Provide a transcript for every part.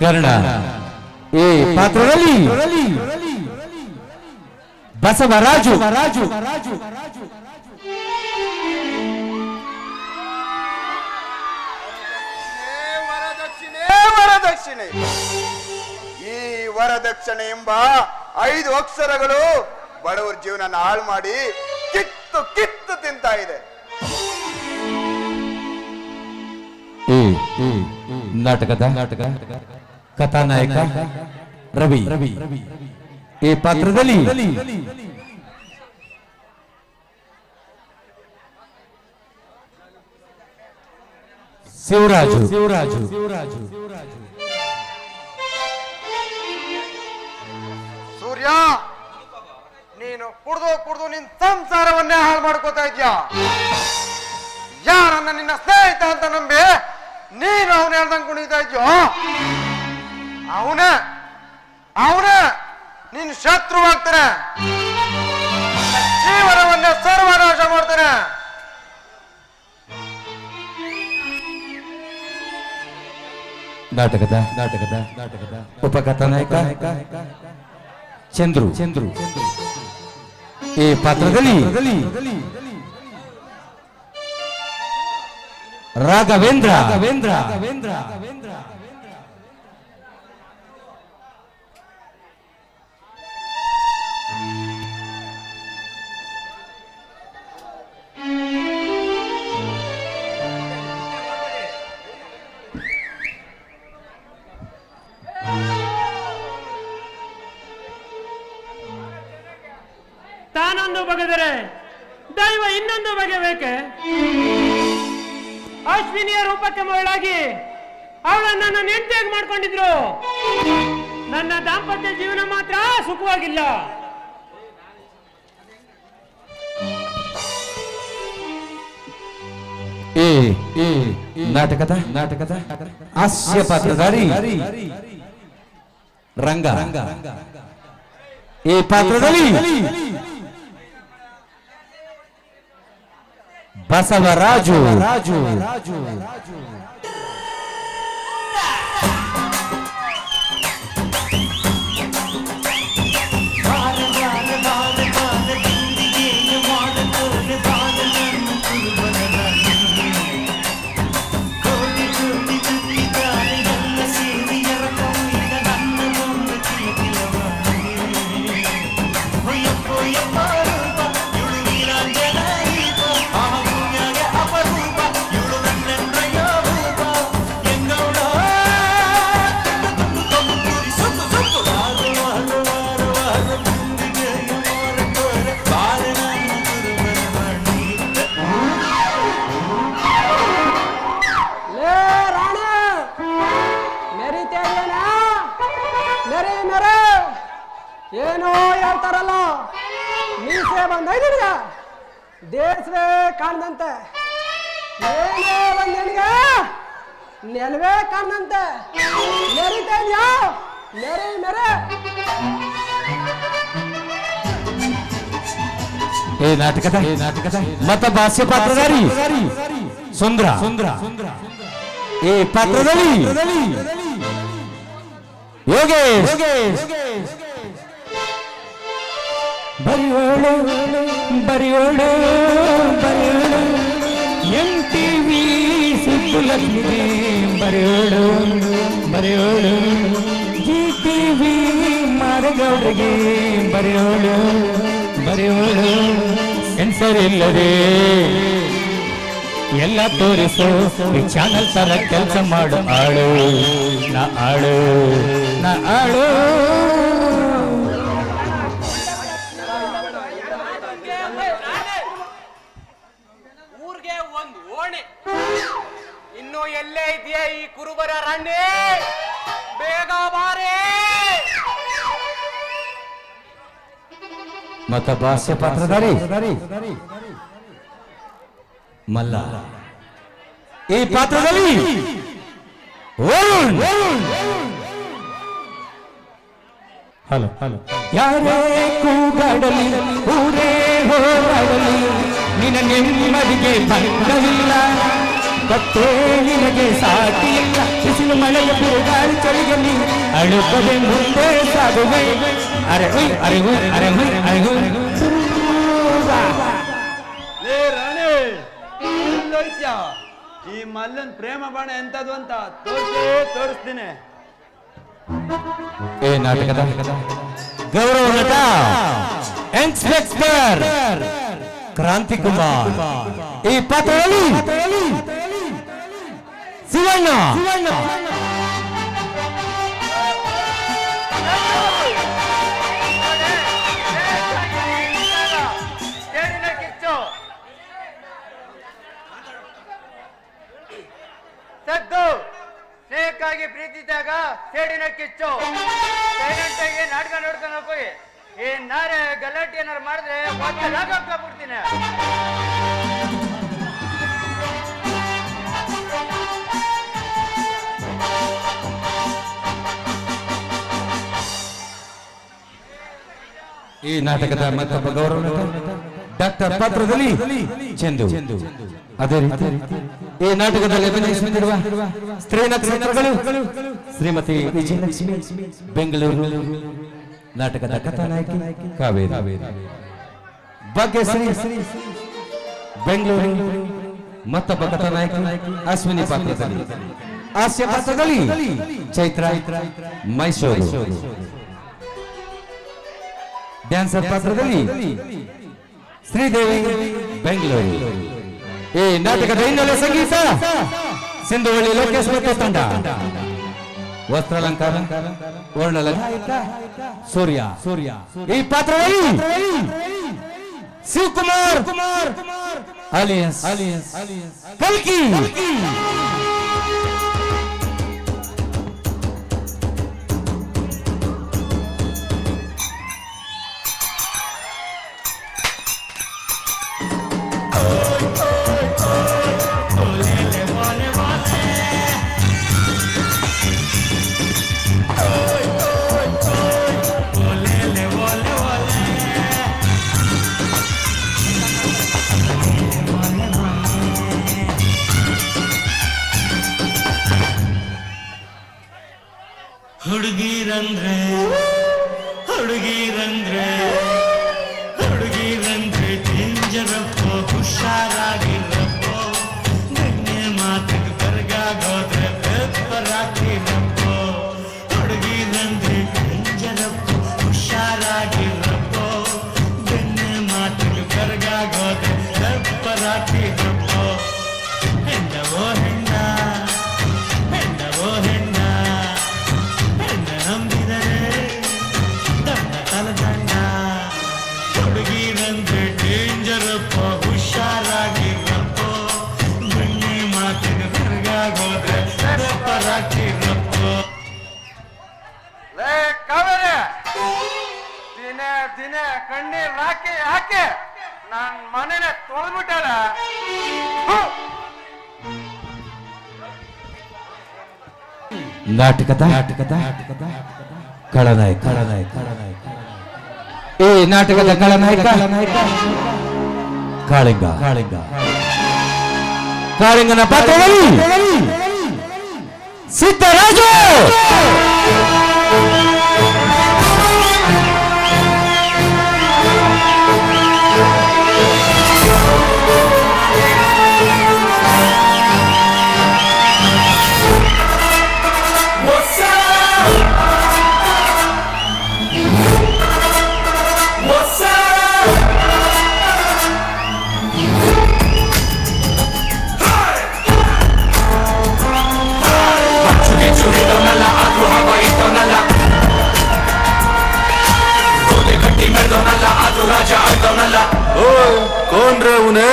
ಕರ್ಣ ಈ ಪಾತ್ರದಲ್ಲಿ ಬಸವರಾಜು ರಾಜು. ರಾಜು ರಾಜು ವರದಕ್ಷಿಣೆ ಈ ವರದಕ್ಷಿಣೆ ಎಂಬ ಐದು ಅಕ್ಷರಗಳು ಬಡವರ ಜೀವನ ಹಾಳು ಮಾಡಿ ಕಿತ್ತು ಕಿತ್ತು ತಿಂತಾ ಇದೆ. ನಾಟಕದ ನಾಟಕ ಕಥಾನಾಯಕ ರವಿ. ರವಿ ಈ ಪಾತ್ರದಲ್ಲಿ ಶಿವರಾಜು ಶಿವರಾಜು. ಸೂರ್ಯ, ನೀನು ಕುಡ್ದು ಕುಡ್ದು ನಿನ್ ಸಂಸಾರವನ್ನೇ ಹಾಳು ಮಾಡ್ಕೋತಾ ಇದ್ಯಾ? ಯಾರನ್ನ ನಿನ್ನ ಸ್ನೇಹಿತ ಅಂತ ನಂಬಿ ನೀನು ಅವನ ಹೇಳ್ದಂಗ್ ಕುಣಿತಾ ಇದ್ಯೋ? ಅವನೇ ಅವನ ನಿನ್ ಶತ್ರು ಆಗ್ತಾನೆ ಜೀವನವನ್ನೇ ಸರ್ವನಾಶ ಮಾಡ್ತಾನೆ. ನಾಟಕದ ನಾಟಕದ ನಾಟಕದ ಉಪಕಥಾನಾಯಕ ಚಂದ್ರು. ಚಂದ್ರು. ಈ ಪಾತ್ರದಲ್ಲಿ ರಾಘವೇಂದ್ರ. ರಾಘವೇಂದ್ರ. ತಾನೊಂದು ರೂಪಕ್ಕೆ ಮರಳಾಗಿ ಅವಳನ್ನ ನನ್ನ ಹೆಂಡತಿಯಾಗಿ ಮಾಡ್ಕೊಂಡಿದ್ರು. ನನ್ನ ದಾಂಪತ್ಯ ಜೀವನ ಮಾತ್ರ ಸುಖವಾಗಿಲ್ಲ. ಈ ಈ ನಾಟಕದ? ನಾಟಕದ? ಹಾಸ್ಯ ಪಾತ್ರಧಾರಿ? ರಂಗ. ಈ ಪಾತ್ರದಲ್ಲಿ? ಬಸವರಾಜು ಏನೋ ಹೇಳ್ತಾರಲ್ಲ? ಮೀಸೆ ಬಂದ ನಿನಗ? ದೇಶವೇ ಕಾಣ್ದಂತೆ. ಏನೋ ಬಂದ ನಿನಗ? ನೆಲವೇ ಕಾಣ್ದಂತೆ. ಮೆರಿತಾ ಇದೆಯಾ? ಮೆರೆ ಮೆರೆ ಈ ನಾಟಕದ ಈ ನಾಟಕದ. ಮತ್ತೊಬ್ಬ ಹಾಸ್ಯ ಪಾತ್ರಧಾರಿ? ಸುಂದ್ರ. ಸುಂದ್ರ. ಸುಂದ್ರ ಈ ಪಾತ್ರದಲ್ಲಿ ಯೋಗೇಶ್. ಬರಿಯೋಳು, ಬರೆಯೋಳು ಬರೆಯೋಳು. ಎಂ ಟಿ ವಿ ಸುಬ್ಬುಲಕ್ಷ್ಮಿಗೆ ಬರೆಯೋಳು ಬರೆಯೋಳು. ಜಿ ಟಿ ವಿ ಮಾರಗೌಡರಿಗೆ ಬರೆಯೋಳು ಬರೆಯೋಳು. ಹೆಣ್ಸರಿಲ್ಲದೆ ಎಲ್ಲ ತೋರಿಸು, ಈ ಚಾನಲ್ ತರ ಕೆಲಸ ಮಾಡು, ಆಳು. ನಾ ಆಳು ನಾ ಆಳು. ಒಂದು ಇನ್ನು ಎಲ್ಲೇ ಇದೆಯಾ ಈ ಕುರುಬರ ರಾಣಿ? ಬೇಗ ಬಾರೇ. ಮತ್ತ ಭಾಷ್ಯ ಪಾತ್ರಧಾರಿ ಮಲ್ಲ. ಈ ಪಾತ್ರದಲ್ಲಿ ಹಲೋ ಹಲೋ. ಯಾರೇ ಕೂಗಾಡಲಿ, ಊರೇ ಹೋರಾಡಲಿ. ನಿನ್ನ ನೆಮ್ಮದಿಗೆ ಭಂಗವಿಲ್ಲ. ಕತ್ತೇ ನಿನಗೆ ಸಾಟಿ ಇಲ್ಲ ಬಿಸಿಲು ಮಳೆಯ ಬಿರುಗಾಳಿ ಚಳಿಯಲ್ಲಿ ಅಳುಕದೆ ಮುಂದೆ ಸಾಗುವೆ. ಅರೆ ಹುಯ್ ಅರೆ ಹುಯ್ ಅರೆ ಹುಯ್ ಅರೆ ಹುಯ್. ಈ ಮಲ್ಲನ್ ಪ್ರೇಮ ಬಾಣ ಎಂತದು ಅಂತ ತೋರಿಸೇ ತೋರಿಸ್ತೀನಿ. ಏ ನಾಟಕದ ಗೌರವ ನಟ ಇನ್ಸ್ಪೆಕ್ಟರ್ ಕ್ರಾಂತಿ ಕುಮಾರ್ ಈ ಪಾತ್ರದಲ್ಲಿ ಶಿವಣ್ಣ ಕಿಚ್ಚು ಸದ್ದು ಸ್ನೇಹಕ್ಕಾಗಿ ಪ್ರೀತಿದಾಗ ಸೇಡಿನ ಕಿಚ್ಚು. ಸೈಲೆಂಟ್ ಆಗಿ ನಾಟಕ ನೋಡ್ಕೊಂಡು ಹೋಗಿ ಈ ನಾರೆ, ಗಲಾಟೆ ಏನಾರು ಮಾಡಿದ್ರೆ ಹಾಕ್ಬಿಡ್ತೀನಿ ಈ ನಾಟಕದ ಮತ್ತೊಬ್ಬ ಗೌರವ ಡಾಕ್ಟರ್ ಪಾತ್ರದಲ್ಲಿ ಚಂದು. ಅದೇ ರೀತಿ ಈ ನಾಟಕದಲ್ಲಿ ಅಭಿನಯಿಸುತ್ತಿರುವ ಸ್ತ್ರೀ ನಕ್ಷತ್ರಗಳು ಶ್ರೀಮತಿ ವಿಜಯಲಕ್ಷ್ಮಿ, ಬೆಂಗಳೂರು. ನಾಟಕದ ಕಥಾನಾಯಕಿ ಕಾವೇರಿ ಭಾಗ್ಯಶ್ರೀ ಬೆಂಗಳೂರು ಮತ್ತೊಬ್ಬ ಕಥಾನಾಯಕಿ ಅಶ್ವಿನಿ ಪಾತ್ರದಲ್ಲಿ ಹಾಸ್ಯ ಪಾತ್ರದಲ್ಲಿ ಚೈತ್ರ ಮೈಸೂರು ಡ್ಯಾನ್ಸರ್ ಪಾತ್ರದಲ್ಲಿ ಶ್ರೀದೇವಿ ಬೆಂಗಳೂರು ಈ ನಾಟಕದ ಹಿನ್ನೆಲೆ ಸಂಗೀತ ಸಿಂಧುವಳ್ಳಿ ಲೋಕೇಶ್ ಮತ್ತು ತಂಡ ವಸ್ತ್ರಾಲಂಕಾರ ವರ್ಣಲಂಕಾರ ಸೂರ್ಯ ಸೂರ್ಯ ಈ ಪಾತ್ರದಲ್ಲಿ ಶಿವಕುಮಾರ್ ಕುಮಾರ್ ಅಲಿಯಸ್ ಅಲಿಯಸ್ ಕಲ್ಕಿ. ಹುಡುಗಿರಂದ್ರೆ ಕಣ್ಣೀರ್ ಹಾಕಿ ಹಾಕಿ ನನ್ ಮನೆನ ತೊಳೆದ್ಬಿಟ್ಟಾರ ನಾಟಕದ ನಾಟಕದ ಖಳನಾಯಕ ಖಳನಾಯಕ ಈ ನಾಟಕದ ಖಳನಾಯಕ ಕಾಳಿಂಗ ಕಾಳಿಂಗ ಕಾಳಿಂಗನ ಪಾತ್ರದಲ್ಲಿ ಸಿದ್ದರಾಜು போன்றவுனே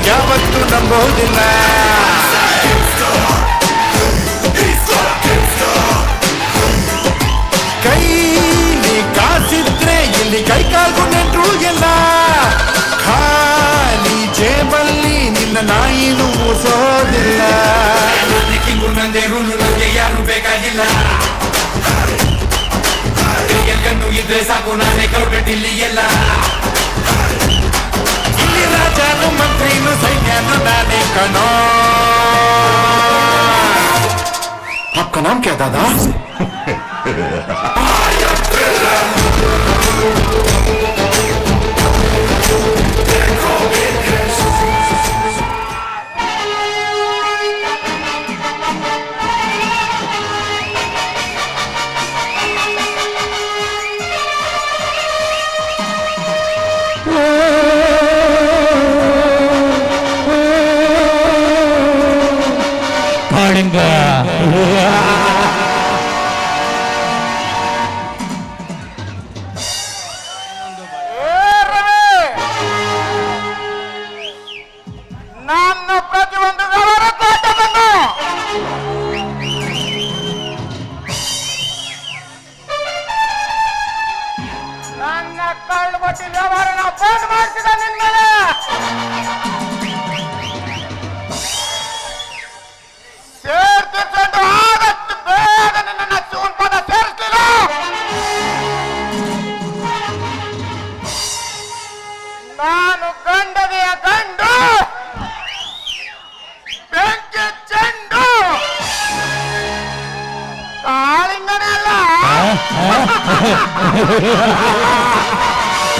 ಯಾವತ್ತೂ ನಂಬೋದಿಲ್ಲ ಕೈಲಿ ಕಾಸಿದ್ರೆ ಇಲ್ಲಿ ಕೈ ಕಾಲ್ಗೂ ನೆಂಟ್ರು ಎಲ್ಲ ಖಾಲಿ ಜೇಬಲ್ಲಿ ನಿನ್ನ ನಾಯಿನೂ ಮೂಸೋದಿಲ್ಲ ಕಿಂಗು ನಂದೆ ರೂನು ನನಗೆ ಯಾರು ಬೇಕಾಗಿಲ್ಲ ಕಣ್ಣು ಇದ್ರೆ ಸಾಕು ನಾನೇ ಕೌಟಲ್ಲಿ ಎಲ್ಲ ಇಲ್ಲಿ ರಾಜನು ಮಂತ್ರಿನು ಸೈನ್ಯನು ನಾನೇ ಕಣೋ आपका नाम क्या दादा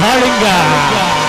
Haringa.